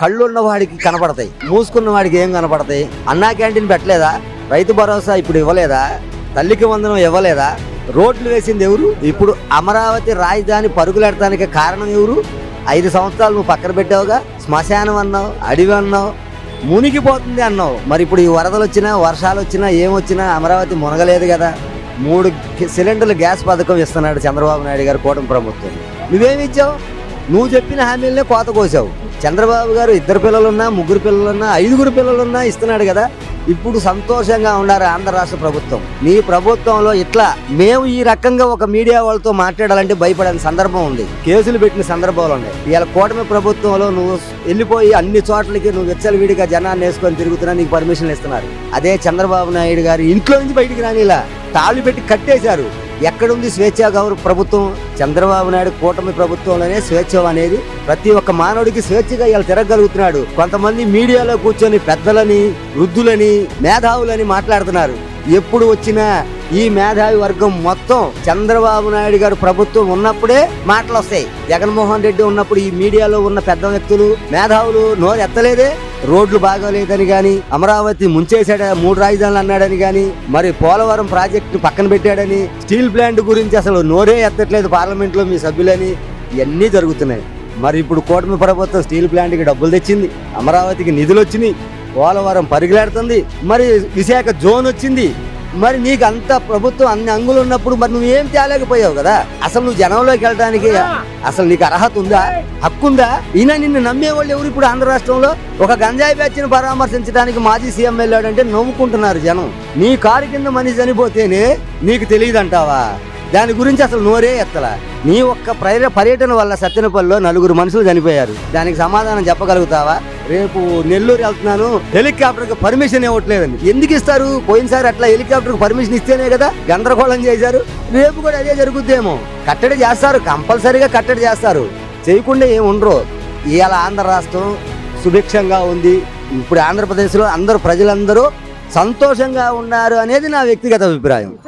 కళ్ళున్న వాడికి కనపడతాయి మూసుకున్న వాడికి ఏం కనపడతాయి? అన్నా క్యాంటీన్ పెట్టలేదా? రైతు భరోసా ఇప్పుడు ఇవ్వలేదా? తల్లికి వందనం ఇవ్వలేదా? రోడ్లు వేసింది ఎవరు? ఇప్పుడు అమరావతి రాజధాని పరుగులెడటానికి కారణం ఎవరు? ఐదు సంవత్సరాలు నువ్వు పక్కన పెట్టావుగా శ్మశానం అన్నావు అడవి అన్నావు మునిగిపోతుంది అన్నావు. మరి ఇప్పుడు ఈ వరదలు వచ్చినా వర్షాలు వచ్చినా ఏమొచ్చినా అమరావతి మునగలేదు కదా. మూడు సిలిండర్లు గ్యాస్ పథకం ఇస్తున్నాడు చంద్రబాబు నాయుడు గారు కూటమి ప్రభుత్వం. నువ్వేమి ఇచ్చావు? నువ్వు చెప్పిన హామీలనే కోత కోసావు. చంద్రబాబు గారు ఇద్దరు పిల్లలున్నా ముగ్గురు పిల్లలున్నా ఐదుగురు పిల్లలున్నా ఇస్తున్నాడు కదా. ఇప్పుడు సంతోషంగా ఉన్నారు ఆంధ్ర రాష్ట్ర ప్రభుత్వం? మీ ప్రభుత్వంలో ఇట్లా మేము ఈ రకంగా ఒక మీడియా వాళ్ళతో మాట్లాడాలంటే భయపడని సందర్భం ఉంది. కేసులు పెట్టిన సందర్భాలు ఉన్నాయి. ఇవాళ కూటమి ప్రభుత్వంలో నువ్వు వెళ్ళిపోయి అన్ని చోట్లకి నువ్వు విచ్చలవిడిగా జనాన్ని వేసుకొని తిరుగుతున్నా నీకు పర్మిషన్ ఇస్తున్నారు. అదే చంద్రబాబు నాయుడు గారి ఇంట్లో నుంచి బయటికి రానిలా తాళి పెట్టి కట్టేశారు. ఎక్కడుంది స్వేచ్ఛ గౌరవ ప్రభుత్వం? చంద్రబాబు నాయుడు కూటమి ప్రభుత్వంలోనే స్వేచ్ఛ అనేది ప్రతి ఒక్క మానవుడికి స్వేచ్ఛగా ఇలా తిరగలుగుతున్నాడు కొంతమంది మీడియాలో కూర్చొని పెద్దలని వృద్ధులని మేధావులని మాట్లాడుతున్నారు. ఎప్పుడు వచ్చినా ఈ మేధావి వర్గం మొత్తం చంద్రబాబు నాయుడు గారు ప్రభుత్వం ఉన్నప్పుడే మాటలు వస్తాయి. జగన్మోహన్ రెడ్డి ఉన్నప్పుడు ఈ మీడియాలో ఉన్న పెద్ద వ్యక్తులు మేధావులు నోరు ఎత్తలేదే. రోడ్లు బాగోలేదని గాని అమరావతి ముంచేశాడ మూడు రాజధానులు అన్నాడని గాని మరి పోలవరం ప్రాజెక్టు పక్కన పెట్టాడని స్టీల్ ప్లాంట్ గురించి అసలు నోరే ఎత్తట్లేదు పార్లమెంట్లో మీ సభ్యులని. ఇవన్నీ జరుగుతున్నాయి. మరి ఇప్పుడు కూటమి ప్రభుత్వం స్టీల్ ప్లాంట్కి డబ్బులు తెచ్చింది అమరావతికి నిధులు వచ్చినాయి పోలవరం పరిగెడుతుంది. మరి విశాఖ జోన్ వచ్చింది. మరి నీకు అంత ప్రభుత్వం అన్ని అంగులు ఉన్నప్పుడు మరి నువ్వేం తేలేకపోయావు కదా? అసలు నువ్వు జనంలోకి వెళ్ళడానికి అసలు నీకు అర్హత ఉందా? హక్కు ఉందా ఈయన నిన్ను నమ్మేవాళ్ళు ఎవరు ఇప్పుడు ఆంధ్ర రాష్ట్రంలో? ఒక గంజాయి బ్యాచ్ని పరామర్శించడానికి మాజీ సీఎం వెళ్ళాడంటే నవ్వుకుంటున్నారు జనం. నీ కారు కింద మనిషి చనిపోతేనే నీకు తెలియదంటావా? దాని గురించి అసలు నోరే ఎత్తలా. నీ ఒక్క పర్య పర్యటన వల్ల సత్యనపల్లిలో నలుగురు మనుషులు చనిపోయారు. దానికి సమాధానం చెప్పగలుగుతావా? రేపు నెల్లూరు వెళ్తున్నాను. హెలికాప్టర్కి పర్మిషన్ ఇవ్వట్లేదండి. ఎందుకు ఇస్తారు? పోయినసారి అట్లా హెలికాప్టర్ పర్మిషన్ ఇస్తేనే కదా గందరగోళం చేశారు. రేపు కూడా అదే జరుగుద్దేమో. కట్టడి చేస్తారు. కంపల్సరీగా కట్టడి చేస్తారు. చేయకుండా ఏమి ఉండరు. ఇవాళ ఆంధ్ర రాష్ట్రం సుభిక్షంగా ఉంది. ఇప్పుడు ఆంధ్రప్రదేశ్లో అందరూ ప్రజలందరూ సంతోషంగా ఉన్నారు అనేది నా వ్యక్తిగత అభిప్రాయం.